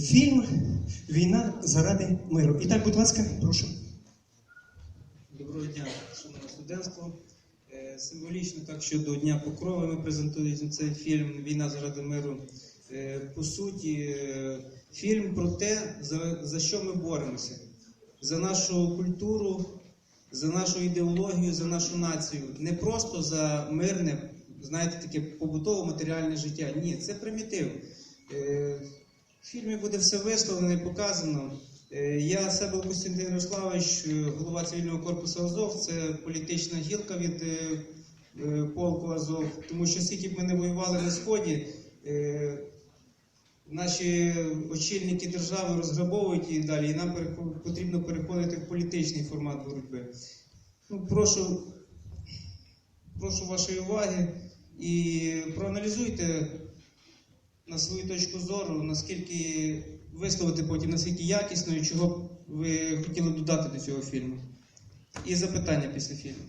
Фільм Війна заради миру. І так, будь ласка, прошу. Доброго дня, шановне студентство. Е, Символічно так, що до Дня Покрови ми презентуємо цей фільм Війна заради миру. Е, По суті, е, фільм про те, за, за що ми боремося. За нашу культуру, за нашу ідеологію, за нашу націю. Не просто за мирне, знаєте, таке побутове матеріальне життя. Ні, це примітив. Фільмі буде все висловлено і показано. Е, Я Себел Костянтин Ярославович, е, голова цивільного корпусу Азов, це політична гілка від е, полку Азов. Тому що скільки б ми не воювали на сході, наші очільники держави розграбовують її далі, і нам потрібно переходити в політичний формат боротьби. Ну, прошу, прошу вашої уваги і проаналізуйте на свою точку зору, наскільки висловити потім, наскільки якісно і чого б ви хотіли додати до цього фільму. І запитання після фільму.